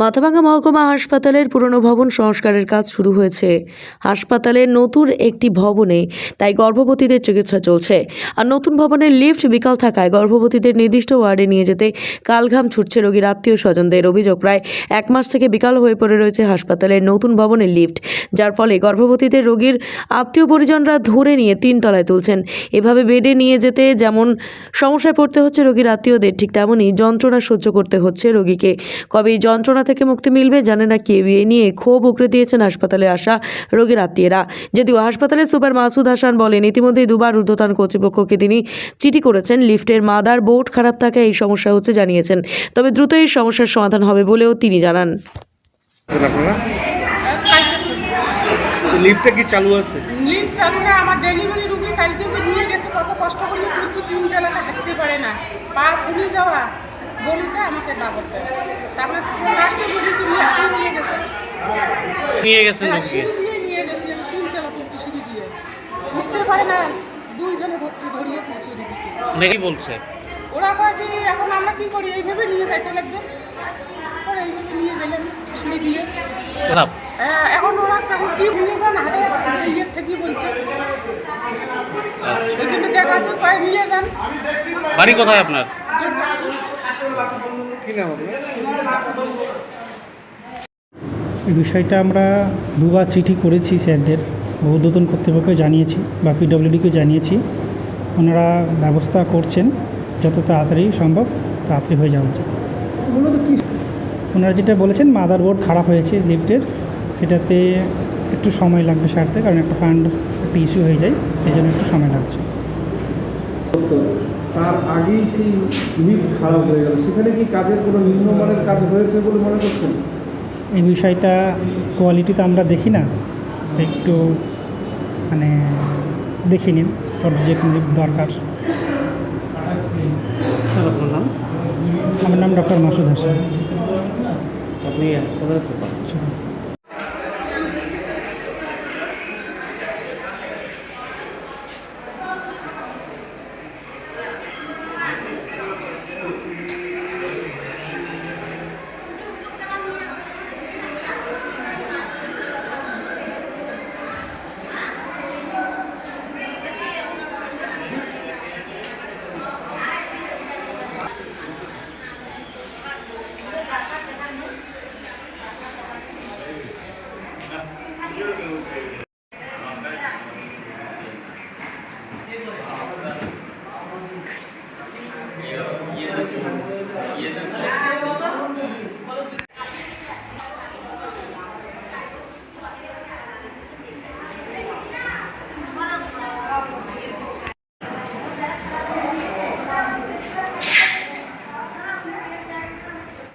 মাথাভাঙ্গা মহকুমা হাসপাতালের পুরনো ভবন সংস্কারের কাজ শুরু হয়েছে। হাসপাতালের নতুন একটি ভবনে, তাই গর্ভবতীদের চিকিৎসা চলছে। আর নতুন ভবনের লিফট বিকাল থাকায় গর্ভবতীদের নির্দিষ্ট ওয়ার্ডে নিয়ে যেতে কালঘাম ছুটছে রোগীর আত্মীয় স্বজনদের অভিযোগ, প্রায় এক মাস থেকে বিকাল হয়ে পড়ে রয়েছে হাসপাতালের নতুন ভবনের লিফট। যার ফলে গর্ভবতীদের রোগীর আত্মীয় পরিজনরা ধরে নিয়ে তিন তলায় তুলছেন। এভাবে বেডে নিয়ে যেতে যেমন সমস্যায় পড়তে হচ্ছে রোগীর আত্মীয়দের, ঠিক তেমনই যন্ত্রণা সহ্য করতে হচ্ছে রোগীকে। কবে এই যন্ত্রণা থেকে মুক্তি মিলবে জানে না কেউ। এ নিয়ে ক্ষোভ উগরে দিয়েছেন হাসপাতালে আসা রোগীর আত্মীয়রা। যদিও হাসপাতালের সুপার মাসুদ হাসান বলেন, ইতিমধ্যেই দুবার ঊর্ধ্বতন কর্তৃপক্ষকে তিনি চিঠি করেছেন। লিফটের মাদার বোর্ড খারাপ থাকায় এই সমস্যা হচ্ছে জানিয়েছেন। তবে দ্রুত এই সমস্যার সমাধান হবে বলেও তিনি জানান। লিফটটা কি চালু আছে? লিফট চালু না আমার ডেলিভারি রুগী কালকে যে নিয়ে গেছে কত কষ্ট করে তুলছি তিন বেলাটা হাঁটতে পারে না। পা ফুলে যাওয়া গলিতে আমাকে দাবতে তারপরে লাস্টে রুগীকে নিয়ে হাতে নিয়ে গেছে। নিয়ে গেছে হ্যাঁ, নাকি? নিয়ে গেছি আমি তিন বেলা তুলছি সিঁড়ি দিয়ে। উঠতে পারে না দুইজনে ধরতে ধরিয়ে তুলছি নাকি বলছে? ওরা কয় যে এখন আমরা কি করি এইভাবে নিয়ে যাইতে লাগবে। ওরা এইভাবে নিয়ে গেলেন সিঁড়ি দিয়ে। হ্যাঁ, এখন ওরা এখন কি নিয়ে যান। বাড়ি কোথায় আপনার? এই বিষয়টা আমরা দুবার চিঠি করেছি স্যারদের ঊর্ধ্বতন কর্তৃপক্ষ জানিয়েছি বা পিডব্লিউডিকে জানিয়েছি। ওনারা ব্যবস্থা করছেন যত তাড়াতাড়ি সম্ভব তাড়াতাড়ি হয়ে যাওয়া উচিত। ওনারা যেটা বলেছেন মাদার বোর্ড খারাপ হয়েছে লিফটের সেটাতে একটু সময় লাগবে সারতে কারণ একটা ফান্ড একটা ইস্যু হয়ে যায় সেই জন্য একটু সময় লাগছে। তার আগেই সেই লিফট খারাপ হয়ে গেল। সেখানে কি কাজের কোনো নিম্নমানের কাজ হয়েছে বলে মনে করছেন? এই বিষয়টা কোয়ালিটি তো আমরা দেখি না। একটু মানে দেখে নিন পর্যবেক্ষণ দরকার আপনার নাম আমার নাম ডক্টর মাসুদ হাসান। আপনি কোথায়।